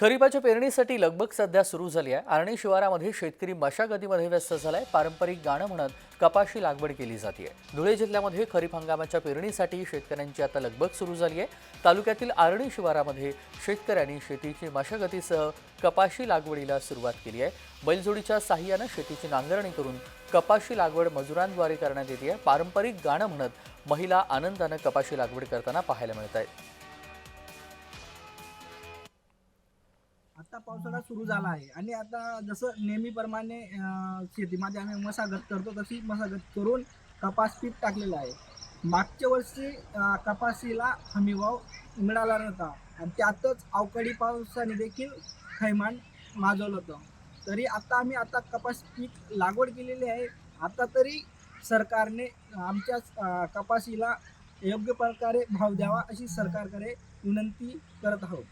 खरीपाच्या पेरणीसाठी लगबग सध्या सुरू झाली आहे. आर्णी शिवारामध्ये शेतकरी मशागतीमध्ये व्यस्त झालाय. पारंपरिक गाणं म्हणत कपाशी लागवड केली जाते धुळे जिल्ह्यामध्ये खरीप हंगामाच्या पेरणीसाठी शेतकऱ्यांची आता लगबग सुरू झाली आहे. तालुक्यातील आर्णी शिवारामध्ये शेतकऱ्यांनी शेतीची मशागतीसह कपाशी लागवडीला सुरुवात केली आहे. बैलजोडीच्या साह्यानं शेतीची नांगरणी करून कपाशी लागवड मजुरांद्वारे करण्यात येते आहे. पारंपरिक गाणं म्हणत महिला आनंदानं कपाशी लागवड करताना पाहायला मिळत आहेत आता पावसाळा सुरू झाला आहे. आणि आता जसं नेहमीप्रमाणे अं, शेतीमध्ये आम्ही मशागत करतो तशी मशागत करून कपास पीक टाकलेलं आहे. मागच्या वर्षी अं, कपाशीला हमीभाव मिळाला नव्हता. आणि त्यातच अवकाळी पावसाने देखील खैमान माजवलं होतं. तरी आता आम्ही आता कपास पीक लागवड केलेली आहे. आता तरी सरकारने आमच्या अं, कपाशीला योग्य प्रकारे भाव द्यावा अशी सरकारकडे विनंती करत आहोत.